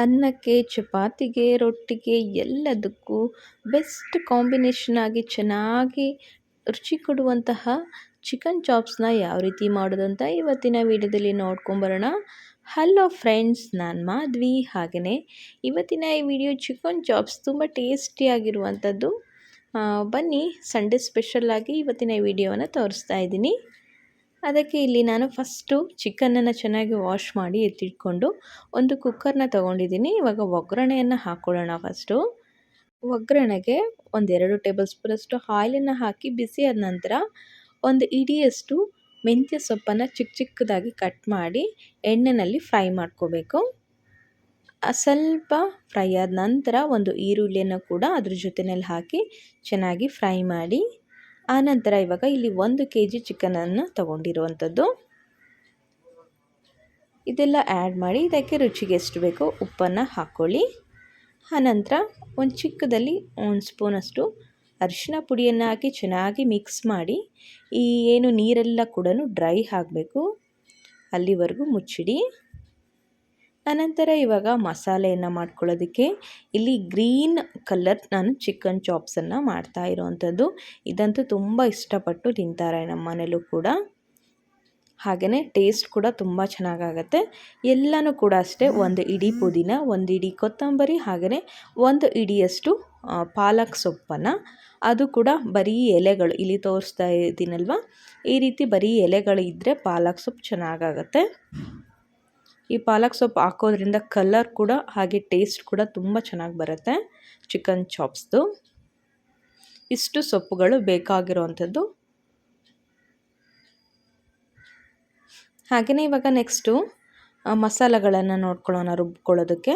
ಅನ್ನಕ್ಕೆ, ಚಪಾತಿಗೆ, ರೊಟ್ಟಿಗೆ ಎಲ್ಲದಕ್ಕೂ ಬೆಸ್ಟ್ ಕಾಂಬಿನೇಷನ್ ಆಗಿ ಚೆನ್ನಾಗಿ ರುಚಿ ಕೊಡುವಂತಹ ಚಿಕನ್ ಚಾಪ್ಸ್ನ ಯಾವ ರೀತಿ ಮಾಡೋದು ಇವತ್ತಿನ ವಿಡಿಯೋದಲ್ಲಿ ನೋಡ್ಕೊಂಬರೋಣ ಹಲೋ ಫ್ರೆಂಡ್ಸ್ ನಾನು ಮಾಧ್ವಿ ಹಾಗೆಯೇ ಇವತ್ತಿನ ಈ ವಿಡಿಯೋ ಚಿಕನ್ ಚಾಪ್ಸ್ ತುಂಬ ಟೇಸ್ಟಿಯಾಗಿರುವಂಥದ್ದು ಬನ್ನಿ ಸಂಡೇ ಸ್ಪೆಷಲ್ಲಾಗಿ ಇವತ್ತಿನ ವಿಡಿಯೋವನ್ನು ತೋರಿಸ್ತಾ ಇದ್ದೀನಿ. ಅದಕ್ಕೆ ಇಲ್ಲಿ ನಾನು ಫಸ್ಟು ಚಿಕನನ್ನು ಚೆನ್ನಾಗಿ ವಾಶ್ ಮಾಡಿ ಎತ್ತಿಟ್ಕೊಂಡು ಒಂದು ಕುಕ್ಕರ್ನ ತೊಗೊಂಡಿದ್ದೀನಿ. ಇವಾಗ ಒಗ್ಗರಣೆಯನ್ನು ಹಾಕ್ಕೊಳ್ಳೋಣ ಫಸ್ಟು. ಒಗ್ಗರಣೆಗೆ ಒಂದೆರಡು ಟೇಬಲ್ ಸ್ಪೂನಷ್ಟು ಆಯಿಲನ್ನು ಹಾಕಿ ಬಿಸಿ ಆದ ನಂತರ ಒಂದು ಇಡಿಯಷ್ಟು ಮೆಂತ್ಯ ಸೊಪ್ಪನ್ನು ಚಿಕ್ಕ ಚಿಕ್ಕದಾಗಿ ಕಟ್ ಮಾಡಿ ಎಣ್ಣೆಯಲ್ಲಿ ಫ್ರೈ ಮಾಡ್ಕೋಬೇಕು. ಸ್ವಲ್ಪ ಫ್ರೈ ಆದ ನಂತರ ಒಂದು ಈರುಳ್ಳಿಯನ್ನು ಕೂಡ ಅದ್ರ ಜೊತೆಯಲ್ಲಿ ಹಾಕಿ ಚೆನ್ನಾಗಿ ಫ್ರೈ ಮಾಡಿ ಆನಂತರ ಇವಾಗ ಇಲ್ಲಿ ಒಂದು ಕೆ ಜಿ ಚಿಕನನ್ನು ತಗೊಂಡಿರುವಂಥದ್ದು. ಇದೆಲ್ಲ ಆ್ಯಡ್ ಮಾಡಿ ಇದಕ್ಕೆ ರುಚಿಗೆ ಎಷ್ಟು ಬೇಕೋ ಉಪ್ಪನ್ನು ಹಾಕ್ಕೊಳ್ಳಿ. ಆನಂತರ ಒಂದು ಚಿಕ್ಕದಲ್ಲಿ ಒಂದು ಸ್ಪೂನಷ್ಟು ಅರಿಶಿನ ಪುಡಿಯನ್ನು ಹಾಕಿ ಚೆನ್ನಾಗಿ ಮಿಕ್ಸ್ ಮಾಡಿ ಈ ಏನು ನೀರೆಲ್ಲ ಕೂಡ ಡ್ರೈ ಆಗಬೇಕು. ಅಲ್ಲಿವರೆಗೂ ಮುಚ್ಚಿಡಿ. ಅನಂತರ ಇವಾಗ ಮಸಾಲೆಯನ್ನು ಮಾಡ್ಕೊಳ್ಳೋದಕ್ಕೆ ಇಲ್ಲಿ ಗ್ರೀನ್ ಕಲರ್ ನಾನು ಚಿಕನ್ ಚಾಪ್ಸನ್ನು ಮಾಡ್ತಾ ಇರೋವಂಥದ್ದು. ಇದಂತೂ ತುಂಬ ಇಷ್ಟಪಟ್ಟು ತಿಂತಾರೆ ನಮ್ಮ ಮನೇಲೂ ಕೂಡ. ಹಾಗೆಯೇ ಟೇಸ್ಟ್ ಕೂಡ ತುಂಬ ಚೆನ್ನಾಗಾಗತ್ತೆ. ಎಲ್ಲನೂ ಕೂಡ ಅಷ್ಟೇ ಒಂದು ಇಡೀ ಪುದೀನ, ಒಂದು ಇಡೀ ಕೊತ್ತಂಬರಿ, ಹಾಗೆಯೇ ಒಂದು ಇಡಿಯಷ್ಟು ಪಾಲಕ್ ಸೊಪ್ಪನ್ನು. ಅದು ಕೂಡ ಬರೀ ಎಲೆಗಳು, ಇಲ್ಲಿ ತೋರಿಸ್ತಾ ಇದ್ದೀನಲ್ವ ಈ ರೀತಿ ಬರೀ ಎಲೆಗಳು ಇದ್ದರೆ ಪಾಲಕ್ ಸೊಪ್ಪು ಚೆನ್ನಾಗಾಗತ್ತೆ. ಈ ಪಾಲಕ್ ಸೊಪ್ಪು ಹಾಕೋದ್ರಿಂದ ಕಲರ್ ಕೂಡ ಹಾಗೆ ಟೇಸ್ಟ್ ಕೂಡ ತುಂಬ ಚೆನ್ನಾಗಿ ಬರುತ್ತೆ ಚಿಕನ್ ಚಾಪ್ಸ್ದು ಇಷ್ಟು ಸೊಪ್ಪುಗಳು ಬೇಕಾಗಿರುವಂಥದ್ದು. ಹಾಗೆಯೇ ಇವಾಗ ನೆಕ್ಸ್ಟು ಮಸಾಲೆಗಳನ್ನು ನೋಡ್ಕೊಳ್ಳೋಣ ರುಬ್ಕೊಳ್ಳೋದಕ್ಕೆ.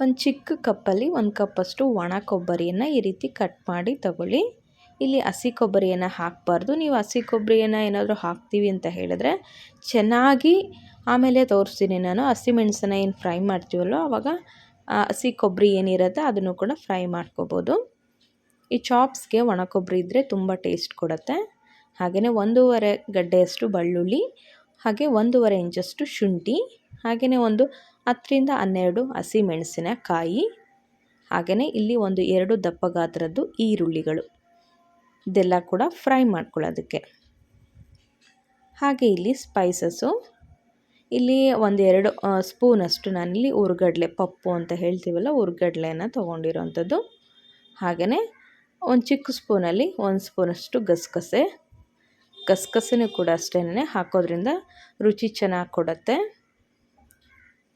ಒಂದು ಚಿಕ್ಕ ಕಪ್ಪಲ್ಲಿ ಒಂದು ಕಪ್ಪಷ್ಟು ಒಣ ಕೊಬ್ಬರಿಯನ್ನು ಈ ರೀತಿ ಕಟ್ ಮಾಡಿ ತಗೊಳ್ಳಿ. ಇಲ್ಲಿ ಹಸಿ ಕೊಬ್ಬರಿಯನ್ನು ಹಾಕಬಾರ್ದು. ನೀವು ಹಸಿ ಕೊಬ್ಬರಿಯನ್ನು ಏನಾದರೂ ಹಾಕ್ತೀವಿ ಅಂತ ಹೇಳಿದ್ರೆ ಚೆನ್ನಾಗಿ ಆಮೇಲೆ ತೋರಿಸ್ತೀನಿ ನಾನು. ಹಸಿಮೆಣಸನ್ನ ಏನು ಫ್ರೈ ಮಾಡ್ತೀವಲ್ಲೋ ಆವಾಗ ಹಸಿ ಕೊಬ್ಬರಿ ಏನಿರುತ್ತೆ ಅದನ್ನು ಕೂಡ ಫ್ರೈ ಮಾಡ್ಕೋಬೋದು. ಈ ಚಾಪ್ಸ್ಗೆ ಒಣ ಕೊಬ್ಬರಿ ಇದ್ದರೆ ತುಂಬ ಟೇಸ್ಟ್ ಕೊಡುತ್ತೆ. ಹಾಗೆಯೇ ಒಂದೂವರೆ ಗಡ್ಡೆಯಷ್ಟು ಬೆಳ್ಳುಳ್ಳಿ, ಹಾಗೆ ಒಂದೂವರೆ ಇಂಚಷ್ಟು ಶುಂಠಿ ಹಾಗೆಯೇ ಒಂದು ಹತ್ತರಿಂದ ಹನ್ನೆರಡು ಹಸಿ ಮೆಣಸಿನಕಾಯಿ ಹಾಗೆಯೇ ಇಲ್ಲಿ ಒಂದು ಎರಡು ದಪ್ಪ ಗಾತ್ರದ್ದು ಈರುಳ್ಳಿಗಳು. ಇದೆಲ್ಲ ಕೂಡ ಫ್ರೈ ಮಾಡ್ಕೊಳ್ಳೋದಕ್ಕೆ. ಹಾಗೆ ಇಲ್ಲಿ ಸ್ಪೈಸಸ್ಸು ಇಲ್ಲಿ ಒಂದೆರಡು ಸ್ಪೂನಷ್ಟು ನಾನಿಲ್ಲಿ ಉರ್ಗಡ್ಲೆ, ಪಪ್ಪು ಅಂತ ಹೇಳ್ತೀವಲ್ಲ ಉರ್ಗಡ್ಲೆಯನ್ನು ತೊಗೊಂಡಿರೋವಂಥದ್ದು ಹಾಗೆಯೇ ಒಂದು ಚಿಕ್ಕ ಸ್ಪೂನಲ್ಲಿ ಒಂದು ಸ್ಪೂನಷ್ಟು ಗಸಗಸೆ. ಗಸಗಸೆನೂ ಕೂಡ ಅಷ್ಟೇ ಹಾಕೋದ್ರಿಂದ ರುಚಿ ಚೆನ್ನಾಗಿ ಕೊಡುತ್ತೆ.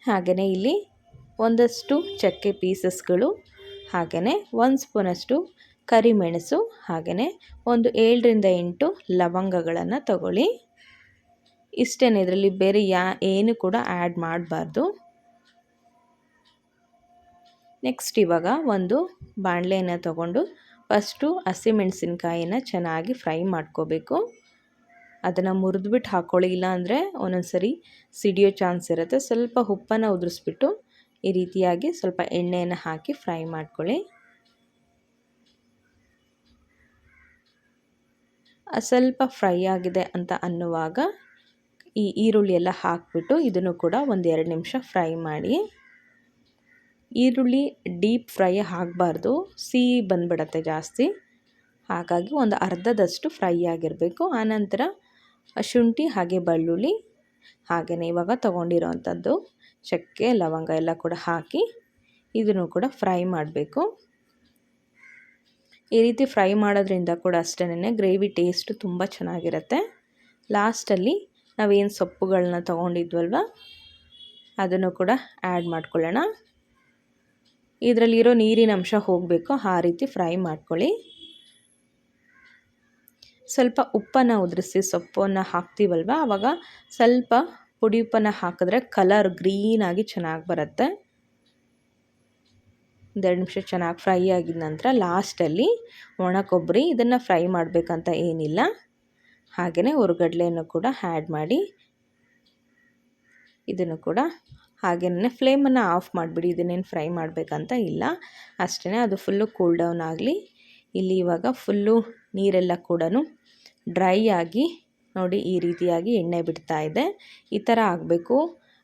ಹಾಗೆಯೇ ಇಲ್ಲಿ ಒಂದಷ್ಟು ಚಕ್ಕೆ ಪೀಸಸ್ಗಳು ಹಾಗೆಯೇ ಒಂದು ಸ್ಪೂನಷ್ಟು ಕರಿಮೆಣಸು ಹಾಗೆಯೇ ಒಂದು ಏಳರಿಂದ ಎಂಟು ಲವಂಗಗಳನ್ನು ತಗೊಳ್ಳಿ. ಇಷ್ಟೇ ಇದರಲ್ಲಿ ಬೇರೆ ಯಾ, ಏನು ಕೂಡ ಆ್ಯಡ್ ಮಾಡಬಾರ್ದು. ನೆಕ್ಸ್ಟ್ ಇವಾಗ ಒಂದು ಬಾಣಲೆಯನ್ನು ತಗೊಂಡು ಫಸ್ಟು ಹಸಿಮೆಣಸಿನ್ಕಾಯಿನ ಚೆನ್ನಾಗಿ ಫ್ರೈ ಮಾಡ್ಕೋಬೇಕು. ಅದನ್ನು ಮುರಿದ್ಬಿಟ್ಟು ಹಾಕ್ಕೊಳ್ಳಿ ಇಲ್ಲ ಅಂದರೆ ಒಂದೊಂದು ಸರಿ ಸಿಡಿಯೋ ಚಾನ್ಸ್ ಇರುತ್ತೆ. ಸ್ವಲ್ಪ ಉಪ್ಪನ್ನು ಉದುರಿಸ್ಬಿಟ್ಟು ಈ ರೀತಿಯಾಗಿ ಸ್ವಲ್ಪ ಎಣ್ಣೆಯನ್ನು ಹಾಕಿ ಫ್ರೈ ಮಾಡ್ಕೊಳ್ಳಿ. ಸ್ವಲ್ಪ ಫ್ರೈ ಆಗಿದೆ ಅಂತ ಅನ್ನುವಾಗ ಈ ಈರುಳ್ಳಿ ಎಲ್ಲ ಹಾಕಿಬಿಟ್ಟು ಇದನ್ನು ಕೂಡ ಒಂದು ಎರಡು ನಿಮಿಷ ಫ್ರೈ ಮಾಡಿ. ಈರುಳ್ಳಿ ಡೀಪ್ ಫ್ರೈ ಆಗಬಾರ್ದು, ಸಿಹಿ ಬಂದ್ಬಿಡತ್ತೆ ಜಾಸ್ತಿ. ಹಾಗಾಗಿ ಒಂದು ಅರ್ಧದಷ್ಟು ಫ್ರೈ ಆಗಿರಬೇಕು. ಆನಂತರ ಶುಂಠಿ ಹಾಗೆ ಬೆಳ್ಳುಳ್ಳಿ ಹಾಗೆಯೇ ಇವಾಗ ತೊಗೊಂಡಿರೋವಂಥದ್ದು ಚಕ್ಕೆ, ಲವಂಗ ಎಲ್ಲ ಕೂಡ ಹಾಕಿ ಇದನ್ನು ಕೂಡ ಫ್ರೈ ಮಾಡಬೇಕು. ಈ ರೀತಿ ಫ್ರೈ ಮಾಡೋದ್ರಿಂದ ಕೂಡ ಅಷ್ಟೇ ಗ್ರೇವಿ ಟೇಸ್ಟು ತುಂಬ ಚೆನ್ನಾಗಿರುತ್ತೆ. ಲಾಸ್ಟಲ್ಲಿ ನಾವೇನು ಸೊಪ್ಪುಗಳನ್ನ ತೊಗೊಂಡಿದ್ವಲ್ವ? ಅದನ್ನು ಕೂಡ ಆ್ಯಡ್ ಮಾಡ್ಕೊಳ್ಳೋಣ. ಇದರಲ್ಲಿರೋ ನೀರಿನ ಅಂಶ ಹೋಗಬೇಕು, ಆ ರೀತಿ ಫ್ರೈ ಮಾಡ್ಕೊಳ್ಳಿ. ಸ್ವಲ್ಪ ಉಪ್ಪನ್ನು ಉದುರಿಸಿ, ಸೊಪ್ಪನ್ನು ಹಾಕ್ತೀವಲ್ವ? ಆವಾಗ ಸ್ವಲ್ಪ ಪುಡಿ ಉಪ್ಪನ್ನು ಹಾಕಿದ್ರೆ ಕಲರ್ ಗ್ರೀನಾಗಿ ಚೆನ್ನಾಗಿ ಬರುತ್ತೆ. ಒಂದೆರಡು ನಿಮಿಷ ಚೆನ್ನಾಗಿ ಫ್ರೈ ಆಗಿದ ನಂತರ ಲಾಸ್ಟಲ್ಲಿ ಒಣ ಕೊಬ್ಬರಿ, ಇದನ್ನು ಫ್ರೈ ಮಾಡಬೇಕಂತ ಏನಿಲ್ಲ. ಹಾಗೆಯೇ ಹುರ್ಗಡ್ಲೆಯನ್ನು ಕೂಡ ಆ್ಯಡ್ ಮಾಡಿ ಇದನ್ನು ಕೂಡ ಹಾಗೆಯೇ ಫ್ಲೇಮನ್ನು ಆಫ್ ಮಾಡಿಬಿಡಿ, ಇದನ್ನೇನು ಫ್ರೈ ಮಾಡಬೇಕಂತ ಇಲ್ಲ. ಅಷ್ಟೇ ಅದು ಫುಲ್ಲು ಕೂಲ್ ಡೌನ್ ಆಗಲಿ. ಇಲ್ಲಿ ಇವಾಗ ಫುಲ್ಲು ನೀರೆಲ್ಲ ಕೂಡ ಡ್ರೈ ಆಗಿ ನೋಡಿ ಈ ರೀತಿಯಾಗಿ ಎಣ್ಣೆ ಬಿಡ್ತಾ ಇದೆ. ಈ ಥರ ಆಗಬೇಕು.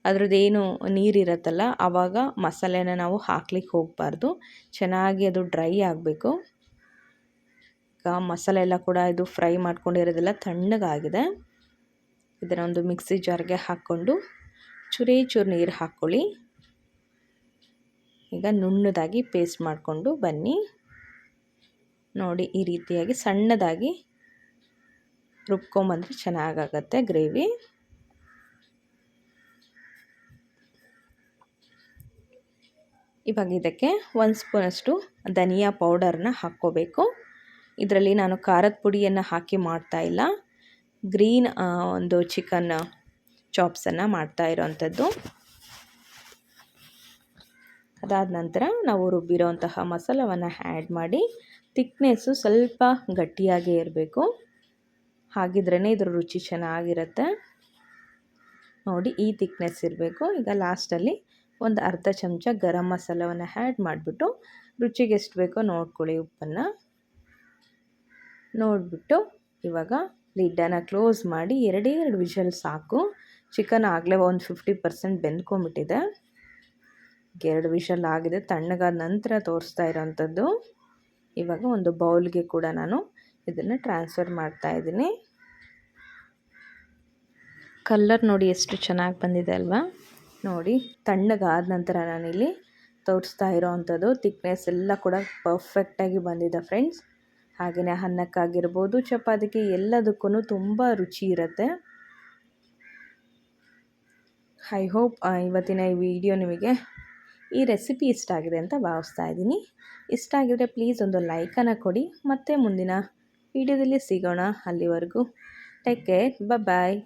ಅದ್ರದ್ದೇನು ನೀರಿರುತ್ತಲ್ಲ, ಆವಾಗ ಮಸಾಲೆನ ನಾವು ಹಾಕ್ಲಿಕ್ಕೆ ಹೋಗಬಾರ್ದು. ಚೆನ್ನಾಗಿ ಅದು ಡ್ರೈ ಆಗಬೇಕು. ಮಸಾಲೆ ಎಲ್ಲ ಕೂಡ ಇದು ಫ್ರೈ ಮಾಡ್ಕೊಂಡಿರೋದೆಲ್ಲ ತಣ್ಣಗಾಗಿದೆ. ಇದನ್ನು ಒಂದು ಮಿಕ್ಸಿ ಜಾರ್ಗೆ ಹಾಕ್ಕೊಂಡು ಚೂರೇ ಚೂರು ನೀರು ಹಾಕ್ಕೊಳ್ಳಿ ಈಗ ನುಣ್ಣದಾಗಿ ಪೇಸ್ಟ್ ಮಾಡಿಕೊಂಡು ಬನ್ನಿ. ನೋಡಿ, ಈ ರೀತಿಯಾಗಿ ಸಣ್ಣದಾಗಿ ರುಬ್ಕೊಂಬಂದರೆ ಚೆನ್ನಾಗಾಗತ್ತೆ ಗ್ರೇವಿ. ಇವಾಗ ಇದಕ್ಕೆ ಒಂದು ಸ್ಪೂನಷ್ಟು ಧನಿಯಾ ಪೌಡರ್ನ ಹಾಕ್ಕೋಬೇಕು. ಇದರಲ್ಲಿ ನಾನು ಖಾರದ ಪುಡಿಯನ್ನು ಹಾಕಿ ಮಾಡ್ತಾ ಇಲ್ಲ. ಗ್ರೀನ್ ಒಂದು ಚಿಕನ್ ಚಾಪ್ಸನ್ನು ಮಾಡ್ತಾ ಇರೋವಂಥದ್ದು ಅದಾದ ನಂತರ ನಾವು ರುಬ್ಬಿರೋಂತಹ ಮಸಾಲವನ್ನು ಆ್ಯಡ್ ಮಾಡಿ ತಿಕ್ನೆಸ್ಸು ಸ್ವಲ್ಪ ಗಟ್ಟಿಯಾಗೇ ಇರಬೇಕು. ಹಾಗಿದ್ರೇ ಇದ್ರ ರುಚಿ ಚೆನ್ನಾಗಿರುತ್ತೆ. ನೋಡಿ, ಈ ತಿಕ್ನೆಸ್ ಇರಬೇಕು. ಈಗ ಲಾಸ್ಟಲ್ಲಿ ಒಂದು ಅರ್ಧ ಚಮಚ ಗರಂ ಮಸಾಲವನ್ನು ಆ್ಯಡ್ ಮಾಡಿಬಿಟ್ಟು ರುಚಿಗೆ ಎಷ್ಟು ಬೇಕೋ ನೋಡ್ಕೊಳ್ಳಿ ಉಪ್ಪನ್ನು. ನೋಡಿಬಿಟ್ಟು ಇವಾಗ ಲಿಡ್ಡನ್ನು ಕ್ಲೋಸ್ ಮಾಡಿ ಎರಡೇ ಎರಡು ವಿಷಲ್ ಸಾಕು. ಚಿಕನ್ ಆಗಲೇ ಒಂದು ಫಿಫ್ಟಿ ಪರ್ಸೆಂಟ್ ಬೆಂದ್ಕೊಂಬಿಟ್ಟಿದೆ ಎರಡು ವಿಷಲ್ ಆಗಿದೆ. ತಣ್ಣಗಾದ ನಂತರ ತೋರಿಸ್ತಾ ಇರೋವಂಥದ್ದು ಇವಾಗ ಒಂದು ಬೌಲ್ಗೆ ಕೂಡ ನಾನು ಇದನ್ನು ಟ್ರಾನ್ಸ್ಫರ್ ಮಾಡ್ತಾ ಇದ್ದೀನಿ. ಕಲ್ಲರ್ ನೋಡಿ ಎಷ್ಟು ಚೆನ್ನಾಗಿ ಬಂದಿದೆ ಅಲ್ವಾ? ನೋಡಿ, ತಣ್ಣಗಾದ ನಂತರ ನಾನಿಲ್ಲಿ ತೋರಿಸ್ತಾ ಇರೋವಂಥದ್ದು ಥಿಕ್ನೆಸ್ ಎಲ್ಲ ಕೂಡ ಪರ್ಫೆಕ್ಟಾಗಿ ಬಂದಿದೆ ಫ್ರೆಂಡ್ಸ್ ಹಾಗೆಯೇ ಅನ್ನಕ್ಕಾಗಿರ್ಬೋದು, ಚಪಾತಿಗೆ ಎಲ್ಲದಕ್ಕೂ ತುಂಬ ರುಚಿ ಇರುತ್ತೆ. ಐ ಹೋಪ್ ಇವತ್ತಿನ ಈ ವಿಡಿಯೋ ನಿಮಗೆ ಈ ರೆಸಿಪಿ ಇಷ್ಟ ಆಗಿದೆ ಅಂತ ಭಾವಿಸ್ತಾ ಇದ್ದೀನಿ. ಇಷ್ಟ ಆಗಿದ್ರೆ ಪ್ಲೀಸ್ ಒಂದು ಲೈಕನ್ನು ಕೊಡಿ. ಮತ್ತೆ ಮುಂದಿನ ವಿಡಿಯೋದಲ್ಲಿ ಸಿಗೋಣ ಅಲ್ಲಿವರೆಗೂ. Take care bye